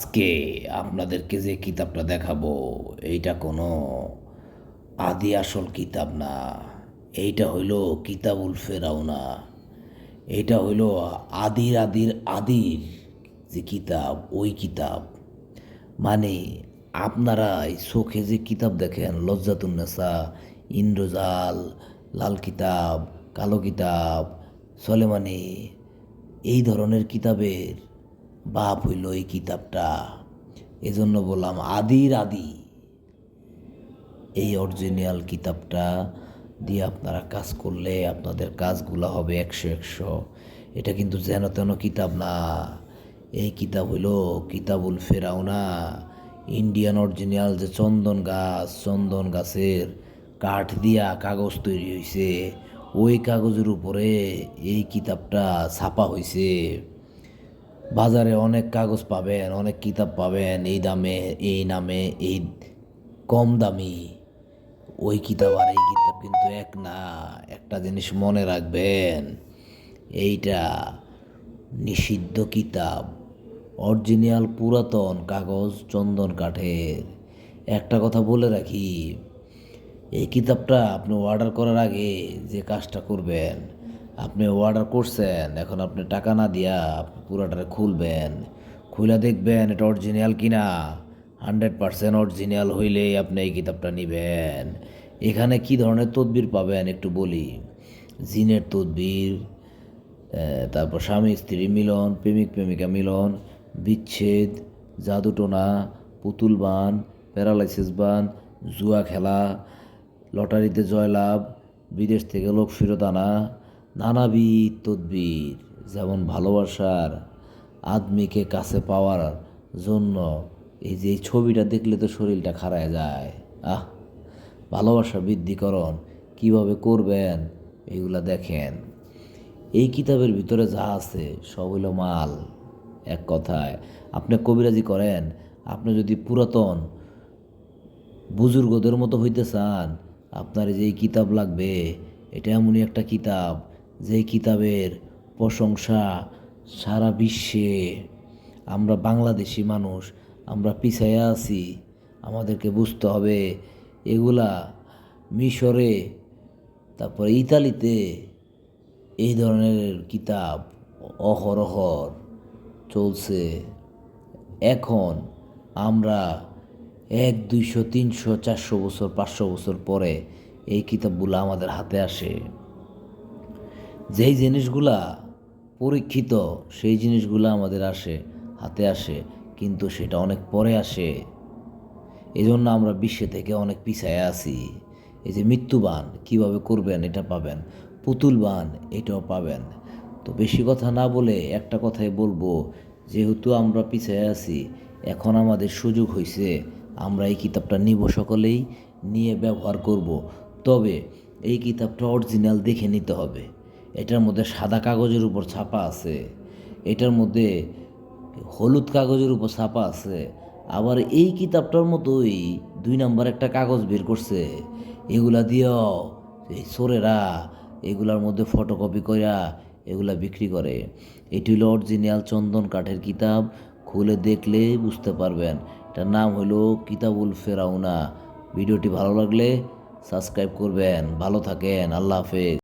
আজকে আপনাদেরকে যে কিতাবটা দেখাবো, এইটা কোনো আদি আসল কিতাব না। এইটা হইল কিতাবুল ফেরাউনা। এইটা হইল আদির আদির আদির যে কিতাব, ওই কিতাব। মানে আপনারা চোখে যে কিতাব দেখেন লজ্জাতুন্নেসা ইন্দ্রজাল, লাল কিতাব, কালো কিতাব, সলেমানি, এই ধরনের কিতাবের বাপ হইল এই কিতাবটা। এজন্য বললাম আদির আদি এই অরিজিনাল কিতাবটা দিয়ে আপনারা কাজ করলে আপনাদের কাজগুলো হবে একশো একশো। এটা কিন্তু যেন তেন কিতাব না। এই কিতাব হইল কিতাবুল ফেরাউনা, ইন্ডিয়ান অরিজিনাল যে চন্দন গাছ, চন্দন গাছের কাঠ দিয়া কাগজ তৈরি হয়েছে ওই কাগজের উপরে এই কিতাবটা ছাপা হয়েছে বাজারে অনেক কাগজ পাবেন, অনেক কিতাব পাবেন, এই দামে, এই নামে, এই কম দামি। ওই কিতাব আর এই কিতাব কিন্তু এক না, একটা জিনিস মনে রাখবেন, এইটা নিষিদ্ধ কিতাব, অরিজিনাল পুরাতন কাগজ চন্দন কাঠের। একটা কথা বলে রাখি, এই কিতাবটা আপনি অর্ডার করার আগে যে কাজটা করবেন আপনি অর্ডার করছেন, এখন আপনি টাকা না দিয়া আপনি পুরাটা খুলবেন। খুলে দেখবেন এটা অরিজিনাল কিনা। হান্ড্রেড পারসেন্ট অরিজিনাল হইলেই আপনি এই কিতাবটা নেবেন। এখানে কি ধরনের তদবির পাবেন একটু বলি? জিনের তদবির তারপর স্বামী, স্ত্রী মিলন, প্রেমিক, প্রেমিকা মিলন, বিচ্ছেদ জাদুটোনা পুতুল বান, প্যারালাইসিস বান, জুয়া খেলা, লটারিতে জয়লাভ, বিদেশ থেকে লোক ফেরত আনা নানাবিধ তদবির, যেমন ভালোবাসার আদমিকে কাছে পাওয়ার জন্য এই যে ছবিটা দেখলে তো শরীরটা খারায় যায়। আহ, ভালোবাসা বৃদ্ধিকরণ কীভাবে করবেন এগুলা দেখেন। এই কিতাবের ভিতরে যা আছে সব হইল মাল, এক কথায়। আপনি কবিরাজি করেন, আপনি যদি পুরাতন বুজুর্গদের মতো হইতে চান, আপনার যে এই কিতাব লাগবে, এটা এমনই একটা কিতাব। যেই কিতাবের প্রশংসা সারা বিশ্বে, আমরা বাংলাদেশি মানুষ, আমরা পিছাইয়া আছি, আমাদেরকে বুঝতে হবে এগুলা মিশরে, তারপরে ইতালিতে এই ধরনের কিতাব অহরহর চলছে। এখন আমরা এক, দুইশো, তিনশো, চারশো বছর, পাঁচশো বছর পরে এই কিতাবগুলো আমাদের হাতে আসে। যেই জিনিসগুলা পরীক্ষিত, সেই জিনিসগুলো আমাদের আসে, হাতে আসে, কিন্তু সেটা অনেক পরে আসে। এই জন্য আমরা বিশ্বে থেকে অনেক পিছায় আছি। এই যে মৃত্যুবান, কীভাবে করবেন এটা পাবেন, পুতুলবান এটাও পাবেন। তো বেশি কথা না বলে একটা কথাই বলব, যেহেতু আমরা পিছায় আছি, এখন আমাদের সুযোগ হয়েছে আমরা এই কিতাবটা নিব সকলেই, নিয়ে ব্যবহার করব। তবে এই কিতাবটা অরিজিনাল দেখে নিতে হবে। এটার মধ্যে সাদা কাগজের উপর ছাপা আছে, এটার মধ্যে হলুদ কাগজের উপর ছাপা আছে, আবার এই কিতাবটার মতোই দুই নাম্বার একটা কাগজ বের করছে, এগুলা দিয়েও এই চোরেরা এগুলার মধ্যে ফটোকপি কইরা এগুলা বিক্রি করে। এটি হলো অরিজিনাল চন্দন কাঠের কিতাব, খুলে দেখলে বুঝতে পারবেন। এটার নাম হলো কিতাবুল ফেরাউনা। ভিডিওটি ভালো লাগলে সাবস্ক্রাইব করবেন। ভালো থাকেন। আল্লাহ হাফেজ।